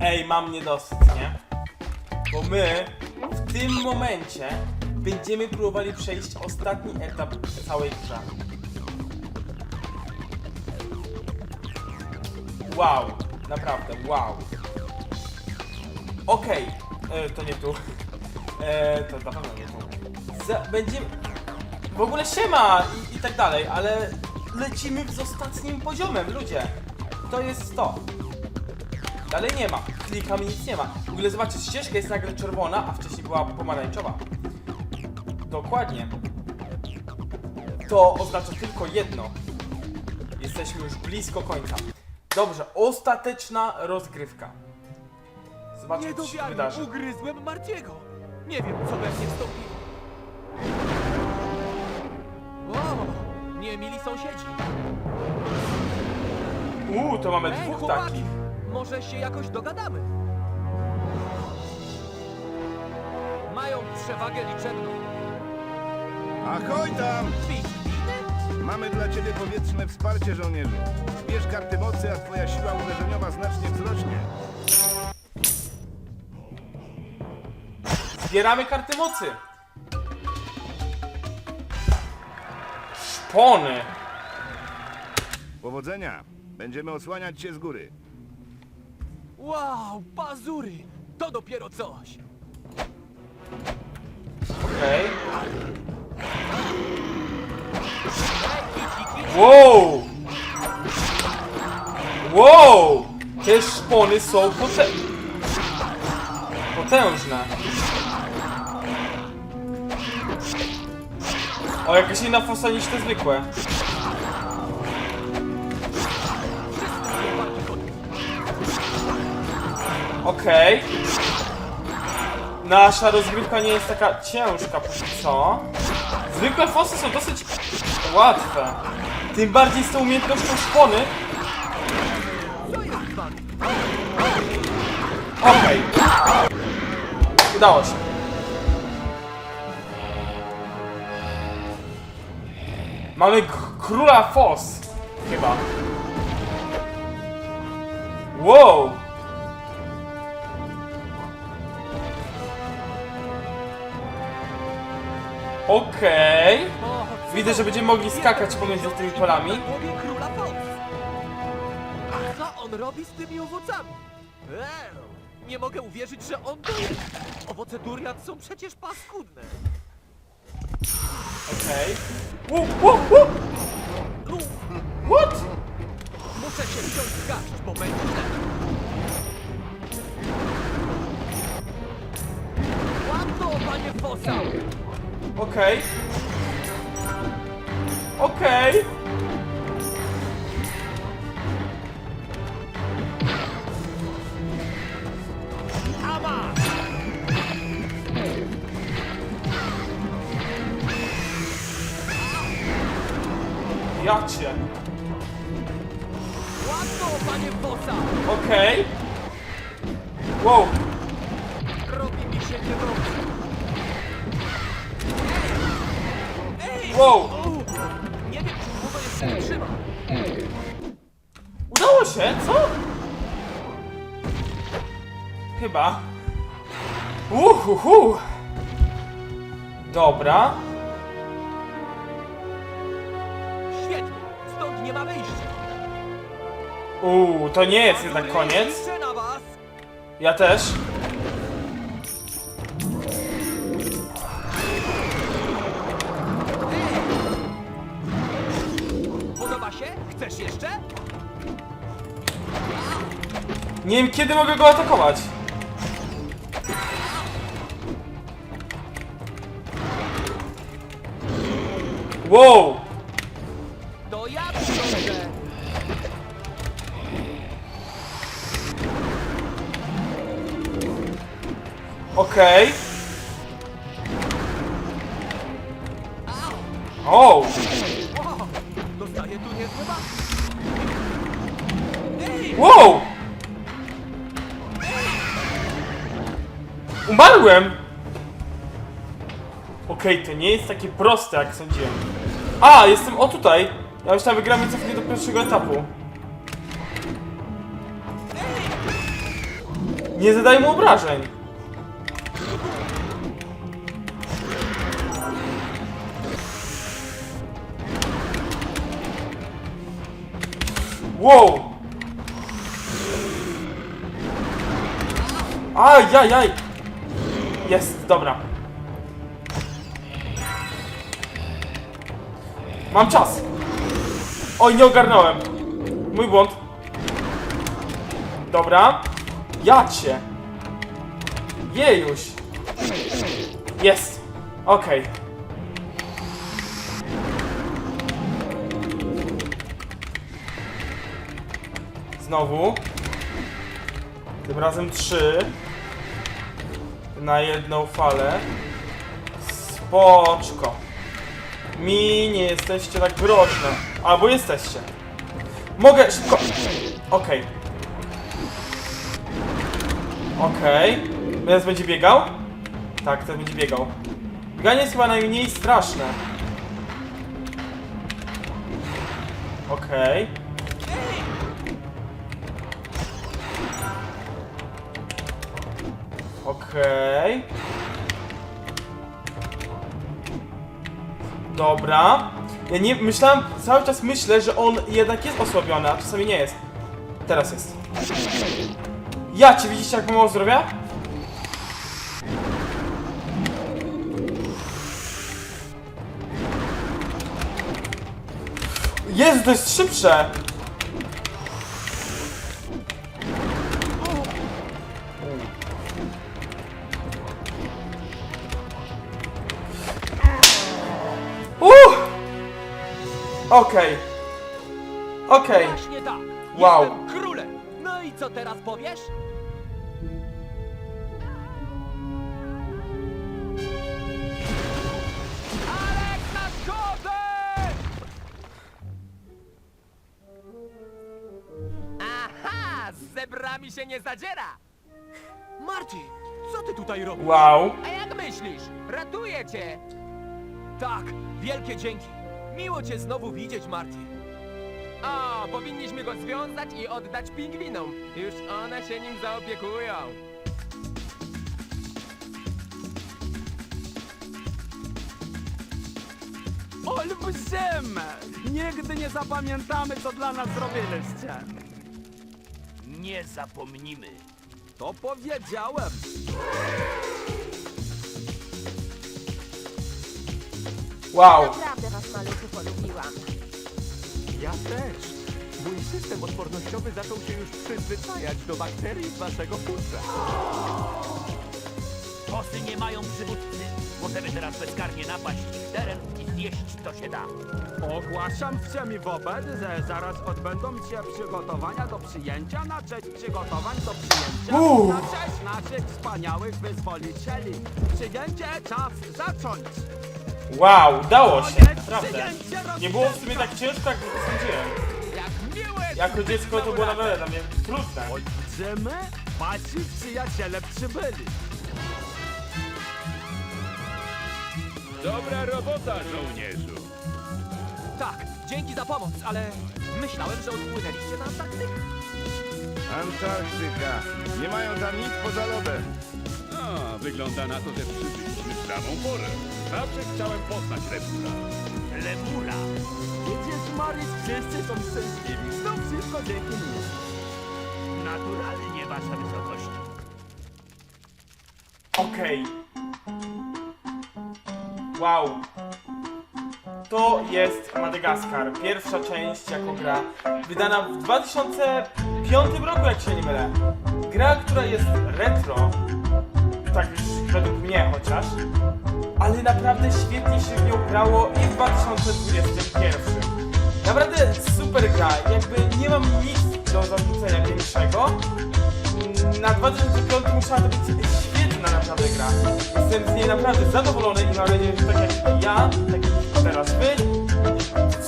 Ej, mam niedosyt, nie? Bo my w tym momencie będziemy próbowali przejść ostatni etap całej grze. Wow, naprawdę, wow. Okej, e, to nie tu. E, to na pewno nie tu. Będziemy... W ogóle siema i, i tak dalej, ale lecimy z ostatnim poziomem, ludzie. To jest to. Dalej nie ma. Klikam i nic nie ma. W ogóle zobaczcie, ścieżka jest nagle czerwona, a wcześniej była pomarańczowa. Dokładnie. To oznacza tylko jedno. Jesteśmy już blisko końca. Dobrze, ostateczna rozgrywka. Zobaczmy, co się wydarzy. ugryzłem Martiego. Nie wiem, co we mnie wstąpiło. O, nie mili sąsiedzi. Uuu, to mamy Ej, dwóch chłopaki, takich. Może się jakoś dogadamy. Mają przewagę liczebną. Ahoj tam! Mamy dla ciebie powietrzne wsparcie, żołnierzu. Zbierz karty mocy, a twoja siła uderzeniowa znacznie wzrośnie. Zbieramy karty mocy. Szpony. Powodzenia! Będziemy osłaniać cię z góry. Wow, pazury! To dopiero coś. Okej. Wow! Wow! Te szpony są pote... potężne. O, jakaś inna fosa niż te zwykłe. Okej. Nasza rozgrywka nie jest taka ciężka póki co. Zwykłe fosy są dosyć łatwe. Tym bardziej z tą umiejętnością szpony. Okej. Udało się. Mamy króla fos. Chyba. Wow. Okej. Widzę, że będziemy mogli skakać pomiędzy tymi polami. Głowie króla. A co on robi z tymi owocami? Eee, nie mogę uwierzyć, że on to jest. Owoce durian są przecież paskudne. Okej. Wu, wu, wu. Lu, What? muszę się wziąć w garść, bo będzie. Łap to, panie Fosa! Okej. Okej. Ama! Ja cię. Łap to, panie Fosa! Okej. Wow. Wow. Nie wiem, czy długo jeszcze wytrzyma. Udało się, co? Chyba. Uhuhu. Dobra. Świetnie, stąd nie ma wyjścia. Uuu, to nie jest jednak koniec. Liczę na was. Ja też. Chcesz jeszcze? Nie wiem kiedy mogę go atakować. Wow. To ja. Okej. O! O, dostaję tu niezłe. Ej! Wow! Umarłem! Okej, to nie jest takie proste, jak sądziłem. A, jestem o tutaj! Ja tam wygramy cofnie do pierwszego etapu. Nie zadaje mu obrażeń. Wow! Ajajaj! Jest, dobra. Mam czas. Oj, nie ogarnąłem. Mój błąd. Dobra. Ja cię. Jejuś. Jest. Okej. Znowu. Tym razem trzy. Na jedną falę. Spoczko. Mi nie jesteście tak groźne. Albo jesteście. Mogę szybko. Okej. Okej. Teraz będzie biegał? Tak, teraz będzie biegał. Bieganie jest chyba najmniej straszne. Okej. Okej. Dobra. Ja nie myślałem, cały czas myślę, że on jednak jest osłabiony, a czasami nie jest. Teraz jest. Ja cię widzicie jak mało zdrowia? Jest, to jest szybsze! Okej. Okej. Właśnie tak. Wow. Jestem królem. No i co teraz powiesz? Alek na szkodę! Aha! Z zebrami się nie zadziera! Marcin, co ty tutaj robisz? Wow. A jak myślisz? Ratuję cię! Tak, wielkie dzięki. Miło cię znowu widzieć, Marty. O, powinniśmy go związać i oddać pingwinom. Już one się nim zaopiekują. Olbrzymy! Nigdy nie zapamiętamy, co dla nas zrobiliście. Nie zapomnimy. To powiedziałem. Wow. Naprawdę was maluchy polubiłam. Ja też. Mój system odpornościowy zaczął się już przyzwyczajać do bakterii z waszego futra. Kosy nie mają przywódcy. Możemy teraz bezkarnie napaść ich teren i zjeść co się da. Ogłaszam wszemi wobec, że zaraz odbędą się przygotowania do przyjęcia na cześć przygotowań do przyjęcia Uuu. na cześć naszych wspaniałych wyzwolicieli. Przyjęcie czas zacząć. Wow, udało się. Naprawdę. Nie było w sumie tak ciężko, jak sądziłem. Jako dziecko to było naprawdę dla mnie trudne. Olbrzymy, wasi przyjaciele przybyli. Dobra robota, żołnierzu. Tak, dzięki za pomoc, ale myślałem, że odpłynęliście na Antarktykę. Antarktyka. Nie mają tam nic poza lodem. A, wygląda na to, że przybyliśmy w prawą porę. Zawsze chciałem poznać Lemura. Lemura. Widzisz, Morris, wszyscy są szczęśliwi. Znów wszystko dzięki mnie. Naturalnie, wasza wysokość. Okej. Wow. To jest Madagaskar. Pierwsza część jako gra. Wydana w 2005 roku, jak się nie mylę. Gra, która jest retro. Tak już według mnie chociaż. Naprawdę świetnie się w nią grało i w 2021. Naprawdę super gra. Jakby nie mam nic do zarzucenia większego. Na 2005 musiała to być świetna naprawdę gra. Jestem z niej naprawdę zadowolony i mam nadzieję, że tak jak ja, tak jak teraz wy,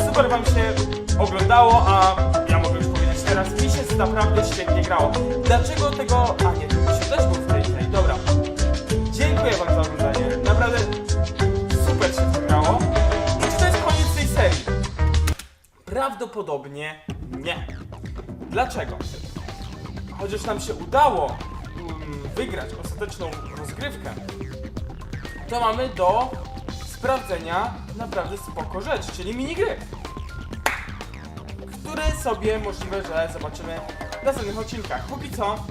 super wam się oglądało, a ja mogę już powiedzieć teraz, mi się naprawdę świetnie grało. Dlaczego tego... A nie, mi się też był Prawdopodobnie nie. Dlaczego? chociaż nam się udało um, wygrać ostateczną rozgrywkę, to mamy do sprawdzenia naprawdę spoko rzecz, czyli minigry. Które sobie możliwe, że zobaczymy w następnych odcinkach. Póki co,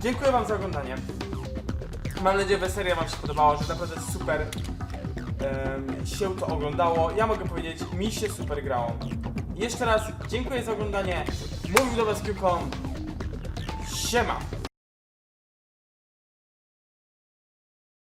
dziękuję Wam za oglądanie. Mam nadzieję, że seria Wam się podobała, że naprawdę super się to oglądało. Ja mogę powiedzieć, mi się super grało. Jeszcze raz dziękuję za oglądanie. Mówił do Was. Siema!